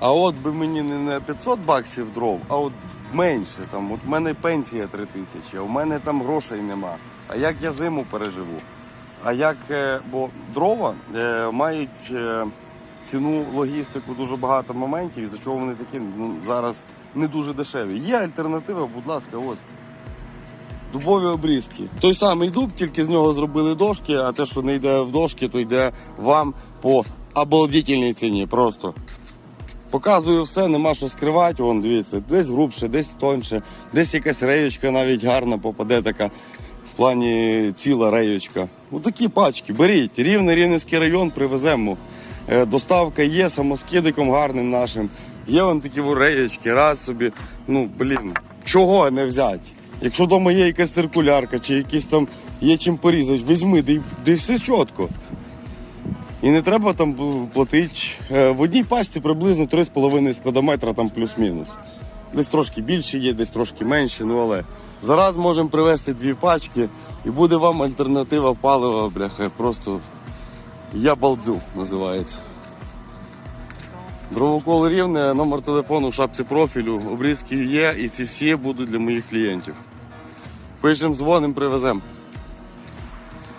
А от би мені не на 500 баксів дров, а от менше. Там, от в мене пенсія 3 тисячі, а в мене там грошей нема. А як я зиму переживу? А як, е, бо дрова е, мають е, ціну логістику дуже багато моментів, із-за чого вони такі ну, зараз не дуже дешеві. Є альтернатива, будь ласка, ось. Дубові обрізки. Той самий дуб, тільки з нього зробили дошки, а те, що не йде в дошки, то йде вам по обалдітельній ціні. Просто. Показую все, нема що скривати. Вон, дивіться, десь грубше, десь тоньше, десь якась реєчка навіть гарна попаде така в плані ціла реєчка. Отакі пачки, беріть. Рівний Рівненський район привеземо. Е, Доставка є самоскидиком гарним нашим. Є вон такі реєчки, раз собі. Ну, блін, чого не взяти? Якщо вдома є якась циркулярка чи якийсь там є чим порізати, візьми, де, де все чітко. І не треба там платити. Е, В одній пачці приблизно 3,5 складометра там плюс-мінус. Десь трошки більше є, десь трошки менше, ну але зараз можемо привезти дві пачки і буде вам альтернатива палива, бляха, просто я балдзю називається. Дровокол рівне, номер телефону в шапці профілю, обрізки є і ці всі будуть для моїх клієнтів. Пишемо, дзвонимо, привеземо.